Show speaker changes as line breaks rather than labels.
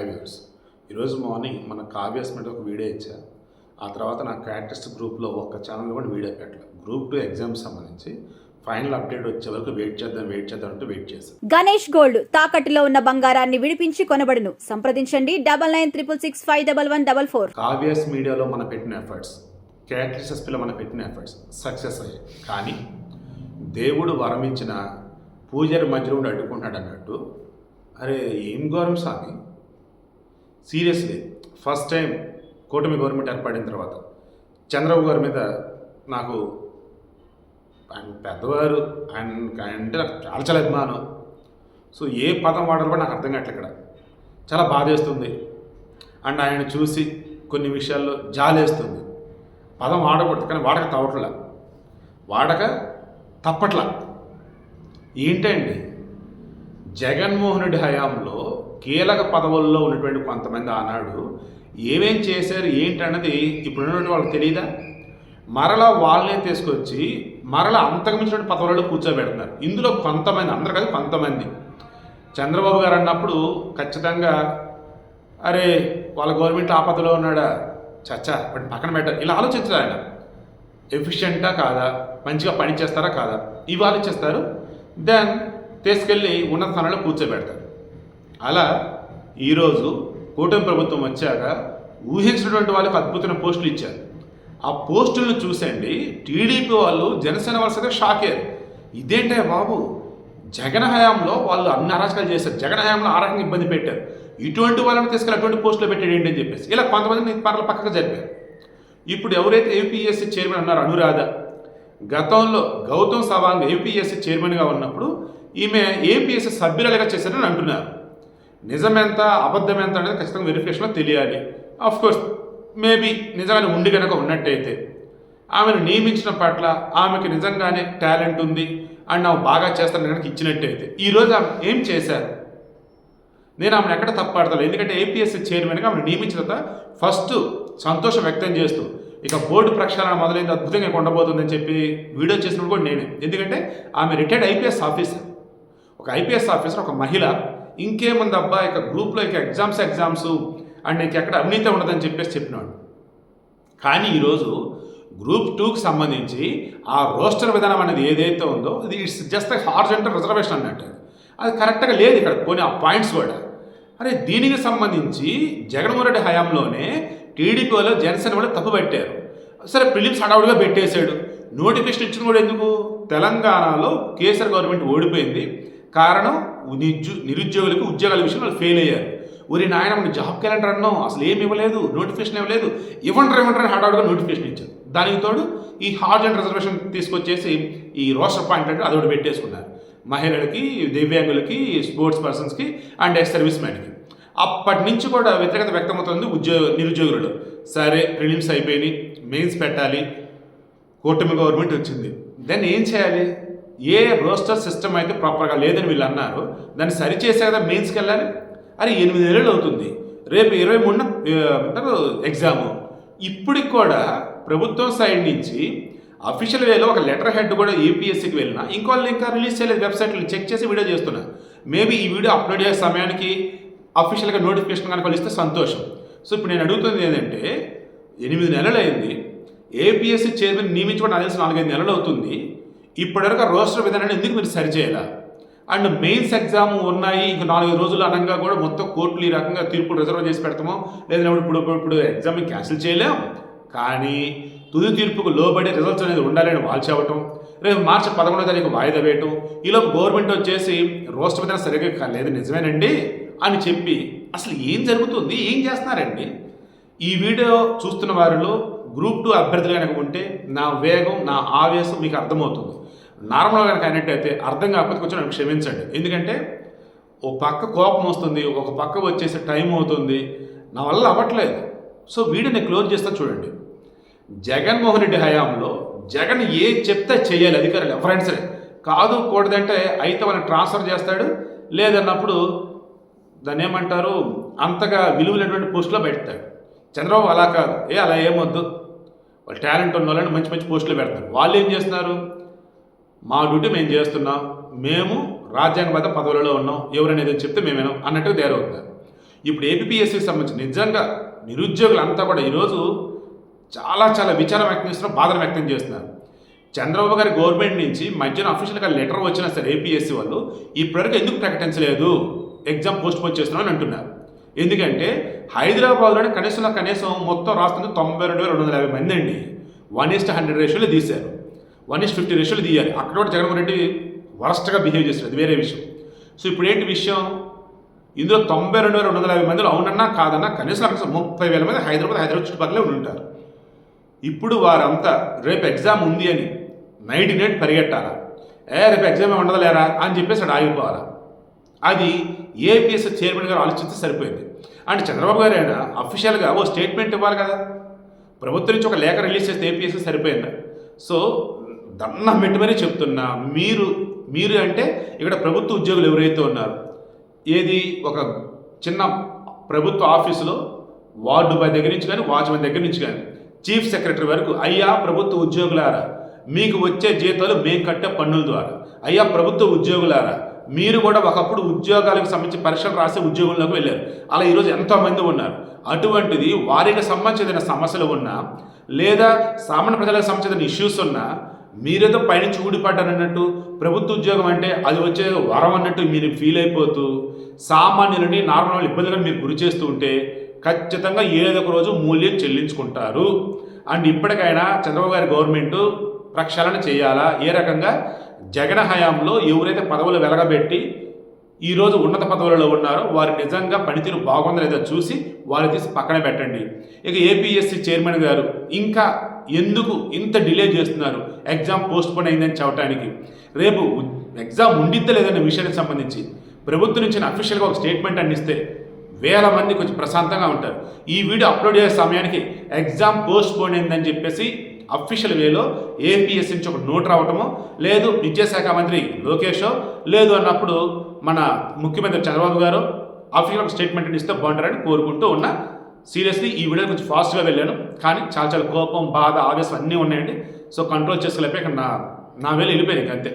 High viewers ఈరోజు morning మన కావ్యాస్ మీద ఒక వీడియో ఇచ్చా. ఆ తర్వాత నా క్యాటెస్ట్ గ్రూప్లో ఒక్క ఛానల్ కూడా వీడియో పెట్టలేదు గ్రూప్ టూ ఎగ్జామ్ సంబంధించి ఫైనల్ అప్డేట్ వచ్చే వరకు వెయిట్ చేద్దాం వెయిట్ చేద్దాం అంటే వెయిట్ చేశాను
గణేష్ గోల్డ్ తాకట్టులో ఉన్న బంగారాన్ని విడిపించి కొనబడును. సంప్రదించండి double nine triple six five double one double four
Kavya's మీడియాలో మనం పెట్టిన ఎఫర్ట్స్ క్యాటలిసెస్లో మనం పెట్టిన ఎఫర్ట్స్ సక్సెస్ అయ్యాయి. కానీ దేవుడు వరం ఇచ్చిన పూజారి మధ్యలో ఉండి అడ్డుకుంటాడు అన్నట్టు అరే ఏం గౌరవం స్వామి? సీరియస్లీ ఫస్ట్ టైం కూటమి గవర్నమెంట్ ఏర్పడిన తర్వాత చంద్రబాబు గారి మీద నాకు ఆయన పెద్దవారు ఆయన ఆయన అంటే నాకు చాలా చాలా అభిమానం. సో ఏ పదం వాడాలో కూడా నాకు అర్థం కావట్లేదు ఇక్కడ. చాలా బాధేస్తుంది అండ్ ఆయన చూసి కొన్ని విషయాల్లో జాలేస్తుంది పదం వాడకూడదు కానీ వాడక తవ్వట్లా. వాడక తప్పట్లా. ఏంటండి? జగన్మోహన్ రెడ్డి హయాంలో కీలక పదవుల్లో ఉన్నటువంటి కొంతమంది ఆనాడు ఏమేం చేశారు ఏంటన్నది ఇప్పుడున్నటువంటి వాళ్ళకి తెలియదా మరలా వాళ్ళనే తీసుకొచ్చి మరలా అంతకుమించిన పదవులలో కూర్చోబెడుతున్నారు. ఇందులో కొంతమంది అందరు కాదు కొంతమంది. చంద్రబాబు గారు అన్నప్పుడు ఖచ్చితంగా అరే వాళ్ళ గవర్నమెంట్ ఆపదలో ఉన్నాడా? చచ్చా వాటిని పక్కన పెట్టారు ఇలా ఆలోచించరు ఆయన. ఎఫిషియెంటా కాదా? మంచిగా పని చేస్తారా కాదా? ఇవి ఆలోచిస్తారు దెన్ తీసుకెళ్ళి ఉన్నత స్థానంలో కూర్చోబెడతారు. అలా ఈరోజు కూటమి ప్రభుత్వం వచ్చాక ఊహించినటువంటి వాళ్ళకి అద్భుతమైన పోస్టులు ఇచ్చారు. ఆ పోస్టులను చూసండి టీడీపీ వాళ్ళు జనసేన వలసగా షాక్ అయ్యారు. ఇదేంటే బాబు? జగన్ హయాంలో వాళ్ళు అన్ని అరాచకాలు చేశారు. జగన్ హయాంలో ఆ రకంగా ఇబ్బంది పెట్టారు. ఇటువంటి వాళ్ళని తీసుకెళ్ళి అటువంటి పోస్టులో పెట్టాడు ఏంటి అని చెప్పేసి. ఇలా కొంతమంది పర్ల పక్కకు జరిపారు. ఇప్పుడు ఎవరైతే ఏపీఎస్సీ చైర్మన్ అన్నారు అనురాధ గతంలో గౌతమ్ సవాంగ్ ఏపీఎస్సీ చైర్మన్గా ఉన్నప్పుడు ఈమె ఏపీఎస్సీ సభ్యురాలుగా చేశారని అంటున్నారు. నిజమెంత అబద్ధం ఎంత అనేది ఖచ్చితంగా వెరిఫికేషన్లో తెలియాలి. కోర్స్ మేబీ నిజంగానే ఉండి కనుక ఉన్నట్టయితే ఆమెను నియమించిన పట్ల ఆమెకి నిజంగానే టాలెంట్ ఉంది అండ్ ఆమె బాగా చేస్తాను కనుక ఇచ్చినట్టయితే ఈరోజు ఆమె ఏం చేశారు? నేను ఆమెను ఎక్కడ తప్పాడతాను ఎందుకంటే ఏపీఎస్సీ చైర్మన్గా ఆమెను నియమించిన తర్వాత ఫస్ట్ సంతోషం వ్యక్తం చేస్తూ ఇక బోర్డు ప్రక్షాళన మొదలైంది అద్భుతంగా ఉండబోతుందని చెప్పి వీడియో చేసినప్పుడు కూడా నేనే. ఎందుకంటే ఆమె రిటైర్డ్ ఐపీఎస్ ఆఫీసర్ ఒక ఐపీఎస్ ఆఫీసర్ ఒక మహిళ. ఇంకేముంది అబ్బా ఇక గ్రూప్లో ఇక ఎగ్జామ్స్ ఎగ్జామ్స్ అండ్ ఇంక ఎక్కడ అవినీతి ఉండదని చెప్పేసి చెప్పినాడు కానీ ఈరోజు గ్రూప్ టూకి సంబంధించి ఆ రోస్టర్ విధానం అనేది ఏదైతే ఉందో ఇది ఇట్స్ జస్ట్ హార్జెంటల్ రిజర్వేషన్ అన్నట్టు. అది కరెక్ట్గా లేదు ఇక్కడ పోనీ ఆ పాయింట్స్ కూడా. అరే దీనికి సంబంధించి జగన్మోహన్ రెడ్డి హయాంలోనే టీడీపీ వాళ్ళు జనసేన వాళ్ళు తప్పు పెట్టారు. సరే ప్రిలిమ్స్ హడావుడిగా పెట్టేశాడు. నోటిఫికేషన్ ఇచ్చిన కూడా ఎందుకు? తెలంగాణలో కేసీఆర్ గవర్నమెంట్ ఓడిపోయింది. కారణం నిజు నిరుద్యోగులకు ఉద్యోగాల విషయంలో వాళ్ళు ఫెయిల్ అయ్యారు. ఊరి నాయన మన జాబ్ క్యాలెండర్ అన్నాం. అసలు ఏమి ఇవ్వలేదు నోటిఫికేషన్ ఇవ్వలేదు. ఇవ్వండి ఇవ్వండి హడావుడిగా నోటిఫికేషన్ ఇచ్చారు. దానికి తోడు ఈ హార్జ్ అండ్ రిజర్వేషన్ తీసుకొచ్చేసి ఈ రోస్టర్ పాయింట్ అంటే అదొకటి పెట్టేసుకున్నారు. మహిళలకి దివ్యాంగులకి స్పోర్ట్స్ పర్సన్స్కి అండ్ ఎక్స్ సర్వీస్ మ్యాన్కి అప్పటి నుంచి కూడా వ్యతిరేకత వ్యక్తమవుతుంది ఉద్యోగ నిరుద్యోగులలో. సరే ప్రిలిమ్స్ అయిపోయినాయి. మెయిన్స్ పెట్టాలి. కూటమి గవర్నమెంట్ వచ్చింది. దాన్ని ఏం చేయాలి? ఏ రోస్టర్ సిస్టమ్ అయితే ప్రాపర్గా లేదని వీళ్ళు అన్నారు దాన్ని సరిచేసే కదా మెయిన్స్కి వెళ్ళాలి అరే ఎనిమిది నెలలు అవుతుంది. రేపు ఇరవై మూడున అంటారు ఎగ్జాము ఇప్పటికి కూడా ప్రభుత్వం సైడ్ నుంచి అఫీషియల్ వేలో ఒక లెటర్ హెడ్ కూడా ఏపీఎస్సీకి వెళ్ళినా ఇంకో ఇంకా రిలీజ్ చేయలేదు వెబ్సైట్లు చెక్ చేసి వీడియో చేస్తున్నా. మేబీ ఈ వీడియో అప్లోడ్ చేసే సమయానికి అఫీషియల్గా నోటిఫికేషన్ కనుక ఇస్తే సంతోషం. సో ఇప్పుడు నేను అడుగుతుంది ఏంటంటే ఎనిమిది నెలలు అయింది ఏపీఎస్సీ చైర్మన్ నియమించుకోవడం నాకు నాలుగైదు నెలలు అవుతుంది. ఇప్పటివరకు రోస్టర్ విధానాన్ని ఎందుకు మీరు సరిచేయాలా అండ్ మెయిన్స్ ఎగ్జామ్ ఉన్నాయి ఇంక నాలుగు రోజులు అనగా కూడా మొత్తం కోర్టులు ఈ రకంగా తీర్పులు రిజర్వ్ చేసి పెడతామో లేదంటే ఇప్పుడు ఇప్పుడు ఎగ్జామ్ క్యాన్సిల్ చేయలేం. కానీ తుది తీర్పుకు లోబడి రిజల్ట్స్ అనేది ఉండాలని వాళ్ళు చెప్పటం రేపు మార్చి పదకొండో తారీఖు వాయిదా వేయటం ఈలోపు గవర్నమెంట్ వచ్చేసి రోస్టర్ విధానం సరిగ్గా లేదు నిజమేనండి అని చెప్పి అసలు ఏం జరుగుతుంది? ఏం చేస్తున్నారండి? ఈ వీడియో చూస్తున్న వారిలో గ్రూప్ టూ అభ్యర్థులు కనుక ఉంటే నా వేగం నా ఆవేశం మీకు అర్థమవుతుంది. నార్మల్గా కనుక అయినట్టయితే అర్థం కాకపోతే కొంచెం నన్ను క్షమించండి. ఎందుకంటే ఒక పక్క కోపం వస్తుంది ఒక పక్క వచ్చేసి టైం అవుతుంది నా వల్ల అవ్వట్లేదు. సో వీడిని క్లోజ్ చేస్తా చూడండి. జగన్మోహన్ రెడ్డి హయాంలో జగన్ ఏ చెప్తే చేయాలి అధికారులు ఎవరైనా సరే. కాదు కూడదంటే అయితే వాళ్ళని ట్రాన్స్ఫర్ చేస్తాడు. లేదన్నప్పుడు దాన్ని ఏమంటారు? అంతగా విలువైనటువంటి పోస్టులో పెడతాడు. చంద్రబాబు అలా కాదు. ఏ అలా ఏమొద్దు వాళ్ళు టాలెంట్ ఉన్న వాళ్ళని మంచి మంచి పోస్టులు పెడతారు. వాళ్ళు ఏం చేస్తున్నారు? మా డ్యూటీ మేము చేస్తున్నాం. మేము రాజ్యాంగబద్ధ పదవులలో ఉన్నాం. ఎవరైనా ఏదో చెప్తే మేమేనా అన్నట్టు తయారవుతున్నారు ఇప్పుడు ఏపీఎస్సికి సంబంధించి నిజంగా నిరుద్యోగులంతా కూడా ఈరోజు చాలా చాలా విచారం వ్యక్తం చేస్తున్నారు బాధను వ్యక్తం చేస్తున్నారు. చంద్రబాబు గారి గవర్నమెంట్ నుంచి మధ్యన అఫీషియల్గా లెటర్ వచ్చినా సరే ఏపీఎస్సీ వాళ్ళు ఇప్పటివరకు ఎందుకు ప్రకటించలేదు? ఎగ్జామ్ పోస్ట్ పోన్ చేస్తున్నాం అని అంటున్నారు. ఎందుకంటే హైదరాబాద్లోనే కనీసం కనీసం మొత్తం రాస్తుంది తొంభై రెండు వేల రెండు వందల యాభై మంది అండి. వన్ ఈస్ట్ హండ్రెడ్ రేషియోలో తీశారు. వన్ ఇస్ ఫిఫ్టీ రేషియోలు తీయాలి. అక్కడ కూడా జగన్మోహన్ రెడ్డి వరస్ట్గా బిహేవ్ చేస్తారు అది వేరే విషయం. సో ఇప్పుడు ఏంటి విషయం? ఇందులో తొంభై రెండు వేల రెండు వందల యాభై మందిలో అవునన్నా కాదన్నా కనీసం అక్కడ ముప్పై వేల మంది హైదరాబాద్ హైదరాబాద్ చుట్టుపక్కలే ఉంటారు ఇప్పుడు వారంతా రేపు ఎగ్జామ్ ఉంది అని నైట్ నైట్ పరిగెట్టాలా? ఏ రేపు ఎగ్జామ్ ఉండదు లేరా అని చెప్పేసి అక్కడ ఆగిపోవాలా? అది ఏపీఎస్ చైర్మన్ గారు ఆలోచిస్తే సరిపోయింది. అంటే చంద్రబాబు గారు అయినా అఫీషియల్గా ఓ స్టేట్మెంట్ ఇవ్వాలి కదా. ప్రభుత్వం నుంచి ఒక లేఖ రిలీజ్ చేస్తే ఏపీఎస్ సరిపోయిందా? సో దన్నం పెట్టుమని చెప్తున్నా. మీరు మీరు అంటే ఇక్కడ ప్రభుత్వ ఉద్యోగులు ఎవరైతే ఉన్నారు ఏది ఒక చిన్న ప్రభుత్వ ఆఫీసులో వార్డు బాయ్ దగ్గర నుంచి కానీ వాచ్మెన్ దగ్గర నుంచి కానీ చీఫ్ సెక్రటరీ వరకు అయ్యా ప్రభుత్వ ఉద్యోగులారా మీకు వచ్చే జీతాలు మేము కట్టే పన్నుల ద్వారా. అయ్యా ప్రభుత్వ ఉద్యోగులారా మీరు కూడా ఒకప్పుడు ఉద్యోగాలకు సంబంధించి పరీక్షలు రాసే ఉద్యోగంలోకి వెళ్ళారు. అలా ఈరోజు ఎంతోమంది ఉన్నారు. అటువంటిది వారికి సంబంధించిన సమస్యలు ఉన్నా లేదా సామాన్య ప్రజలకు సంబంధించిన ఇష్యూస్ ఉన్నా మీరేదో పైనుంచి ఊడిపడ్డారన్నట్టు ప్రభుత్వ ఉద్యోగం అంటే అది వచ్చే వరం అన్నట్టు మీరు ఫీల్ అయిపోతూ సామాన్యులని నార్మల్ ఇబ్బందులను మీరు గురి చేస్తూ ఉంటే ఖచ్చితంగా ఏదో ఒక రోజు మూల్యం చెల్లించుకుంటారు. అండ్ ఇప్పటికైనా చంద్రబాబు గారి గవర్నమెంట్ ప్రక్షాళన చేయాలా? ఏ రకంగా? జగన్ హయాంలో ఎవరైతే పదవులు వెలగబెట్టి ఈరోజు ఉన్నత పదవులలో ఉన్నారో వారి నిజంగా పనితీరు బాగుందో లేదో చూసి వారి తీసి పక్కన పెట్టండి. ఇక ఏపీఎస్సి చైర్మన్ గారు ఇంకా ఎందుకు ఇంత డిలే చేస్తున్నారు? ఎగ్జామ్ పోస్ట్ పోన్ అయిందని చెప్పడానికి రేపు ఎగ్జామ్ ఉండిద్దా లేదనే విషయానికి సంబంధించి ప్రభుత్వం నుంచి అఫీషియల్గా ఒక స్టేట్మెంట్ అందిస్తే వేల మంది కొంచెం ప్రశాంతంగా ఉంటారు. ఈ వీడియో అప్లోడ్ చేసే సమయానికి ఎగ్జామ్ పోస్ట్ పోన్ అయిందని చెప్పేసి అఫీషియల్ వేలో ఏపీఎస్ నుంచి ఒక నోట్ రావటమో లేదు విద్యాశాఖ మంత్రి లోకేషో లేదు అన్నప్పుడు మన ముఖ్యమంత్రి చంద్రబాబు గారు అఫీషియల్ స్టేట్మెంట్ ఇస్తే బాగుంటారని కోరుకుంటూ ఉన్నా సీరియస్లీ ఈ వీడియో కొంచెం ఫాస్ట్గా వెళ్ళాను. కానీ చాలా చాలా కోపం బాధ ఆవేశం అన్నీ ఉన్నాయండి. సో కంట్రోల్ చేసుకోలేకపోయి ఇక్కడ నా నా వేలు వెళ్ళిపోయాను అంతే.